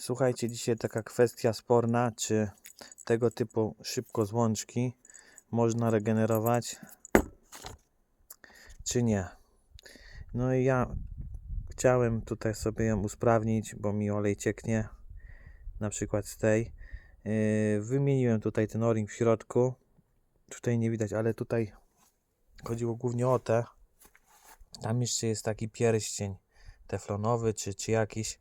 Słuchajcie, dzisiaj taka kwestia sporna, czy tego typu szybko złączki można regenerować, czy nie. No i ja chciałem tutaj sobie ją usprawnić, bo mi olej cieknie, na przykład z tej. Yy, Wymieniłem tutaj ten o-ring w środku. Tutaj nie widać, ale tutaj chodziło głównie o te. Tam jeszcze jest taki pierścień teflonowy, czy, czy jakiś.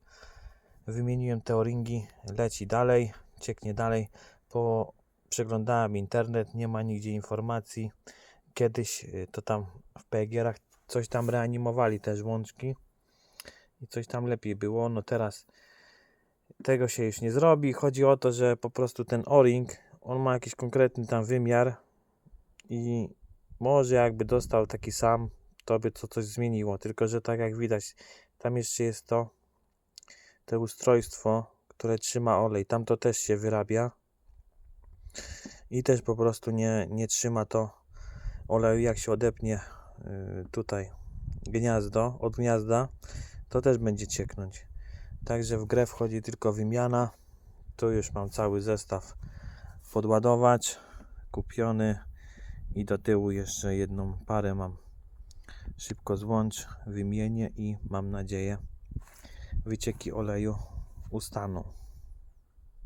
Wymieniłem te o-ringi, leci dalej, cieknie dalej. Po przeglądałem internet, nie ma nigdzie informacji. Kiedyś y, to tam w PGR-ach coś tam reanimowali też łączki i coś tam lepiej było. No teraz tego się już nie zrobi. Chodzi o to, że po prostu ten o-ring, on ma jakiś konkretny tam wymiar i może jakby dostał taki sam, to by to coś zmieniło. Tylko, że tak jak widać, tam jeszcze jest to, to ustrojstwo, które trzyma olej. Tam to też się wyrabia i też po prostu nie, nie trzyma to oleju. Jak się odepnie y, tutaj gniazdo, od gniazda, to też będzie cieknąć. Także w grę wchodzi tylko wymiana. Tu już mam cały zestaw podładować, kupiony i do tyłu jeszcze jedną parę mam. Szybko złącz, wymienię i mam nadzieję wycieki oleju ustaną.